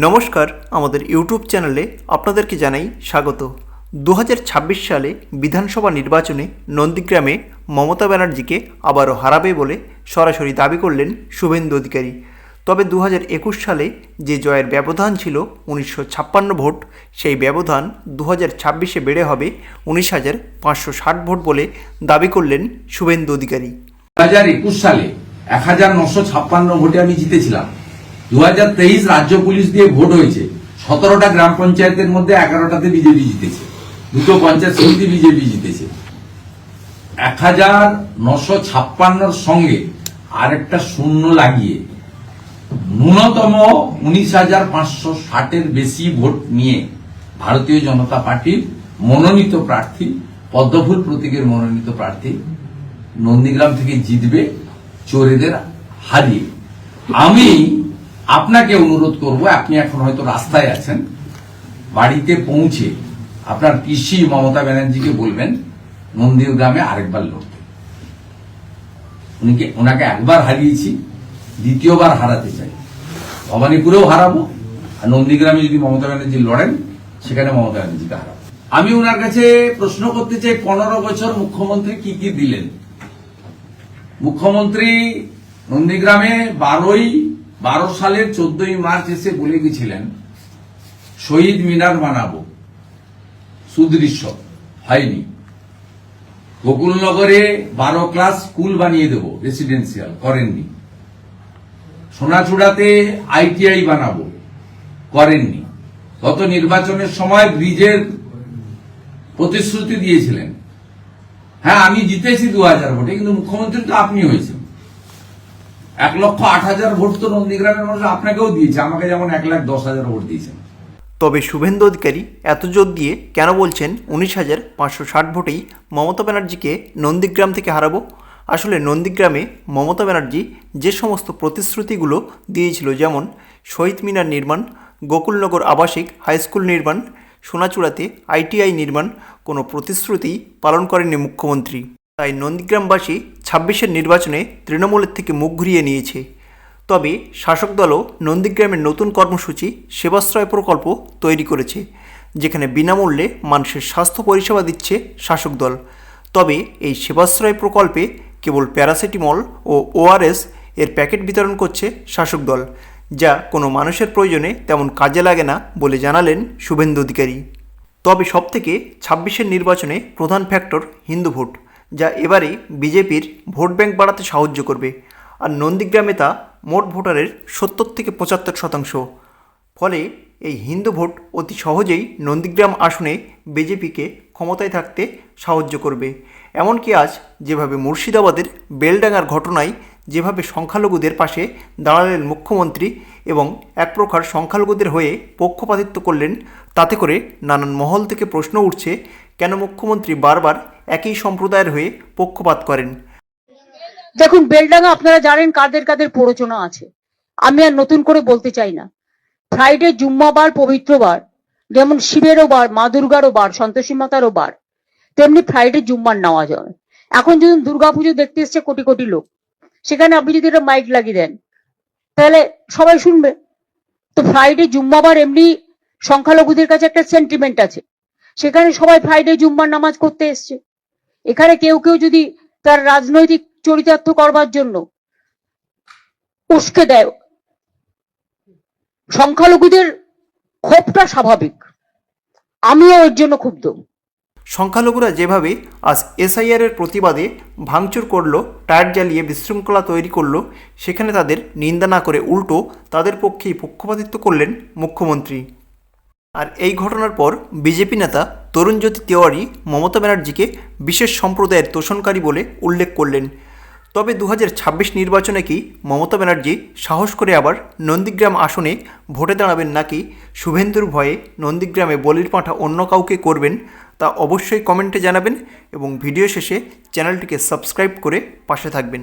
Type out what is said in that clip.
নমস্কার, আমাদের ইউটিউব চ্যানেলে আপনাদেরকে জানাই স্বাগত। দু হাজার ছাব্বিশ সালে বিধানসভা নির্বাচনে নন্দীগ্রামে মমতা ব্যানার্জিকে আবারও হারাবে বলে সরাসরি দাবি করলেন শুভেন্দু অধিকারী। তবে দু হাজার একুশ সালে যে জয়ের ব্যবধান ছিল উনিশশো ছাপ্পান্ন ভোট, সেই ব্যবধান দু ছাব্বিশে বেড়ে হবে উনিশ হাজার পাঁচশো ষাট ভোট বলে দাবি করলেন শুভেন্দু অধিকারী। হাজার সালে এক হাজার নশো ছাপ্পান্ন ভোটে আমি জিতেছিলাম। দু হাজার তেইশ রাজ্য পুলিশ দিয়ে ভোট হয়েছে। সতেরোটা গ্রাম পঞ্চায়েতের মধ্যে এগারোটাতে বিজেপি জিতেছে। দুটো পঞ্চায়েত সমিতি বিজেপি জিতেছে। এক হাজার নশো ছাপ্পান্নর সঙ্গে আরেকটা শূন্য লাগিয়ে ন্যূনতম উনিশ হাজার পাঁচশো ষাটের বেশি ভোট নিয়ে ভারতীয় জনতা পার্টির মনোনীত প্রার্থী, পদ্মফুল প্রতীকের মনোনীত প্রার্থী নন্দীগ্রাম থেকে জিতবে চোরেদের হারিয়ে। আমি আপনাকে অনুরোধ করব, আপনি এখন হয়তো রাস্তায় আছেন, বাড়িতে পৌঁছে আপনার পিসি মমতা ব্যানার্জিকে বলবেন নন্দীগ্রামে আরেকবার লড়তে। উনিকে ওনাকে একবার হারিয়েছি, দ্বিতীয়বার হারাতে চাই। ভবানীপুরেও হারাবো, আর নন্দীগ্রামে যদি মমতা ব্যানার্জি লড়েন, সেখানে মমতা ব্যানার্জিকে হারাবো। আমি ওনার কাছে প্রশ্ন করতে চাই, পনেরো বছর মুখ্যমন্ত্রী কি কি দিলেন? মুখ্যমন্ত্রী নন্দীগ্রামে বারোই বারো সালের চোদ্দই মার্চ এসে বলে গেছিলেন, শহীদ মিনার বানাবো। সুদৃশ্য, হয়নি। গোকুলনগরে বারো ক্লাস স্কুল বানিয়ে দেব, রেসিডেন্সিয়াল, করেননি। সোনাচূড়াতে আইটিআই বানাবো, করেননি। গত নির্বাচনের সময় ব্রিজের প্রতিশ্রুতি দিয়েছিলেন। হ্যাঁ আমি জিতেছি দু হাজার ভোটে, কিন্তু মুখ্যমন্ত্রী তো আপনি হয়েছেন। এক লক্ষ আট হাজার ভোট তো নন্দীগ্রামের মানুষ আপনাকেও দিয়েছে, আমাকে যেমন এক লাখ দশ হাজার ভোট দিয়েছেন। তবে শুভেন্দু অধিকারী এত জোর দিয়ে কেন বলছেন উনিশ হাজার পাঁচশো ষাট ভোটেই মমতা ব্যানার্জিকে নন্দীগ্রাম থেকে হারাবো? আসলে নন্দীগ্রামে মমতা ব্যানার্জি যে সমস্ত প্রতিশ্রুতিগুলো দিয়েছিল, যেমন শহীদ মিনার নির্মাণ, গোকুলনগর আবাসিক, হাই স্কুল নির্মাণ, সোনাচূড়াতে আইটিআই নির্মাণ, কোনো প্রতিশ্রুতি পালন করেনি মুখ্যমন্ত্রী। তাই নন্দীগ্রামবাসী ছাব্বিশের নির্বাচনে তৃণমূলের থেকে মুখ ঘুরিয়ে নিয়েছে। তবে শাসক দলও নন্দীগ্রামের নতুন কর্মসূচি সেবাশ্রয় প্রকল্প তৈরি করেছে, যেখানে বিনামূল্যে মানুষের স্বাস্থ্য পরিষেবা দিচ্ছে শাসক দল। তবে এই সেবাশ্রয় প্রকল্পে কেবল প্যারাসিটামল ও ওআরএস এর প্যাকেট বিতরণ করছে শাসক দল, যা কোনো মানুষের প্রয়োজনে তেমন কাজে লাগে না বলে জানালেন শুভেন্দু অধিকারী। তবে সবথেকে ছাব্বিশের নির্বাচনে প্রধান ফ্যাক্টর হিন্দু ভোট। যা এবারে বিজেপির ভোট ব্যাংক বাড়াতে সাহায্য করবে। আর নন্দীগ্রামে তা মোট ভোটারের সত্তর থেকে পঁচাত্তর শতাংশ। ফলে এই হিন্দু ভোট অতি সহজেই নন্দীগ্রাম আসনে বিজেপিকে ক্ষমতায় থাকতে সাহায্য করবে। এমনকি আজ যেভাবে মুর্শিদাবাদের বেলডাঙ্গার ঘটনায় যেভাবে সংখ্যালঘুদের পাশে দাঁড়ালেন মুখ্যমন্ত্রী এবং এক প্রকার সংখ্যালঘুদের হয়ে পক্ষপাতিত্ব করলেন, তাতে করে নানান মহল থেকে প্রশ্ন উঠছে, কেন মুখ্যমন্ত্রী বারবার একই সম্প্রদায়ের হয়ে পক্ষপাত করেন। দেখুন, বেলডাঙ্গা আপনারা জানেন কাদের কাদের প্ররোচনা আছে। আমি আর নতুন করে বলতে চাই না। ফ্রাইডে জুম্মাবার পবিত্র বার, যেমন শিবেরও বার, মা দুর্গারও বার, সন্তোষী মাতারও বার, তেমনি ফ্রাইডে জুম্মার নেওয়া যাবে এখন যদি দুর্গাপুজো দেখতে এসছে কোটি কোটি লোক, সেখানে আপনি যদি একটা মাইক লাগিয়ে দেন, তাহলে সবাই শুনবে। তো ফ্রাইডে জুম্মাবার এমনি সংখ্যালঘুদের কাছে একটা সেন্টিমেন্ট আছে। সেখানে সবাই ফ্রাইডে জুম্মার নামাজ করতে এসছে। এখানে কেউ কেউ যদি তার রাজনৈতিক চরিতার্থ করবার জন্য উস্কে দেয়, সংখ্যালঘুদের ক্ষোভটা স্বাভাবিক। আমিও ওর জন্য ক্ষুব্ধ। সংখ্যালঘুরা যেভাবে আজ এসআইআরের প্রতিবাদে ভাঙচুর করল, টায়ার জ্বালিয়ে বিশৃঙ্খলা তৈরি করল, সেখানে তাদের নিন্দা না করে উল্টো তাদের পক্ষেই পক্ষপাতিত্ব করলেন মুখ্যমন্ত্রী। আর এই ঘটনার পর বিজেপি নেতা তরুণজ্যোতি তেওয়ারি, মমতা ব্যানার্জিকে বিশেষ সম্প্রদায়ের তোষণকারী বলে উল্লেখ করলেন। তবে দু হাজার ছাব্বিশ নির্বাচনে কি মমতা ব্যানার্জি সাহস করে আবার নন্দীগ্রাম আসনে ভোটে দাঁড়াবেন নাকি শুভেন্দুর ভয়ে নন্দীগ্রামে বলির পাঁঠা অন্য কাউকে করবেন তা অবশ্যই কমেন্টে জানাবেন এবং ভিডিও শেষে চ্যানেলটিকে সাবস্ক্রাইব করে পাশে থাকবেন।